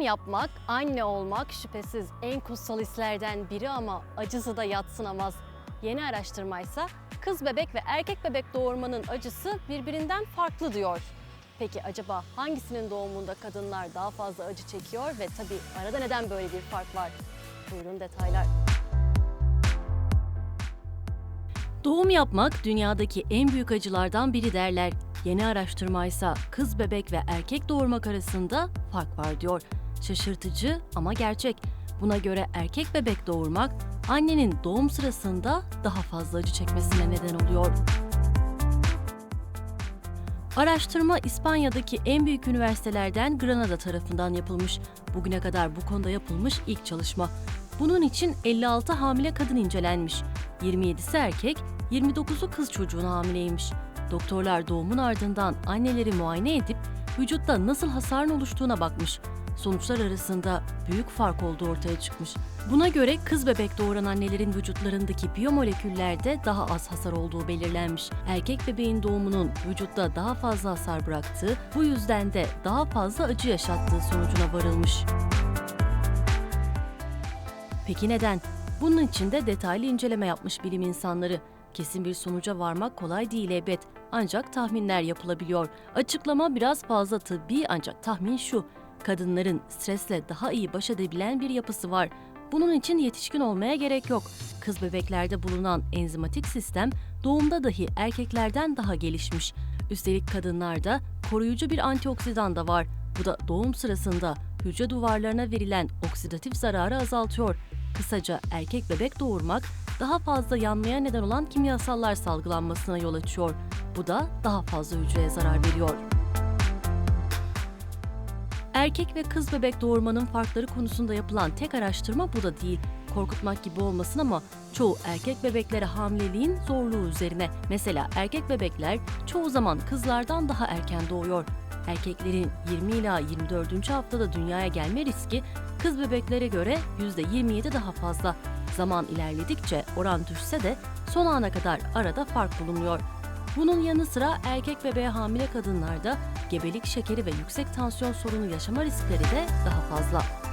Doğum yapmak, anne olmak şüphesiz en kutsal hislerden biri ama acısı da yatsınamaz. Yeni araştırmaysa kız bebek ve erkek bebek doğurmanın acısı birbirinden farklı diyor. Peki acaba hangisinin doğumunda kadınlar daha fazla acı çekiyor ve tabii arada neden böyle bir fark var? Buyurun detaylar. Doğum yapmak dünyadaki en büyük acılardan biri derler. Yeni araştırmaysa kız bebek ve erkek doğurmak arasında fark var diyor. Şaşırtıcı ama gerçek. Buna göre erkek bebek doğurmak annenin doğum sırasında daha fazla acı çekmesine neden oluyor. Araştırma İspanya'daki en büyük üniversitelerden Granada tarafından yapılmış. Bugüne kadar bu konuda yapılmış ilk çalışma. Bunun için 56 hamile kadın incelenmiş. 27'si erkek, 29'u kız çocuğuna hamileymiş. Doktorlar doğumun ardından anneleri muayene edip vücutta nasıl hasarın oluştuğuna bakmış. Sonuçlar arasında büyük fark olduğu ortaya çıkmış. Buna göre kız bebek doğuran annelerin vücutlarındaki biyomoleküllerde daha az hasar olduğu belirlenmiş. Erkek bebeğin doğumunun vücutta daha fazla hasar bıraktığı, bu yüzden de daha fazla acı yaşattığı sonucuna varılmış. Peki neden? Bunun için de detaylı inceleme yapmış bilim insanları. Kesin bir sonuca varmak kolay değil elbet. Ancak tahminler yapılabiliyor. Açıklama biraz fazla tıbbi ancak tahmin şu. Kadınların stresle daha iyi baş edebilen bir yapısı var. Bunun için yetişkin olmaya gerek yok. Kız bebeklerde bulunan enzimatik sistem doğumda dahi erkeklerden daha gelişmiş. Üstelik kadınlarda koruyucu bir antioksidan da var. Bu da doğum sırasında hücre duvarlarına verilen oksidatif zararı azaltıyor. Kısaca erkek bebek doğurmak daha fazla yanmaya neden olan kimyasallar salgılanmasına yol açıyor. Bu da daha fazla hücreye zarar veriyor. Erkek ve kız bebek doğurmanın farkları konusunda yapılan tek araştırma bu da değil. Korkutmak gibi olmasın ama çoğu erkek bebeklere hamileliğin zorluğu üzerine. Mesela erkek bebekler çoğu zaman kızlardan daha erken doğuyor. Erkeklerin 20 ila 24. haftada dünyaya gelme riski kız bebeklere göre %27 daha fazla. Zaman ilerledikçe oran düşse de son ana kadar arada fark bulunuyor. Bunun yanı sıra erkek bebeğe hamile kadınlarda gebelik şekeri ve yüksek tansiyon sorunu yaşama riskleri de daha fazla.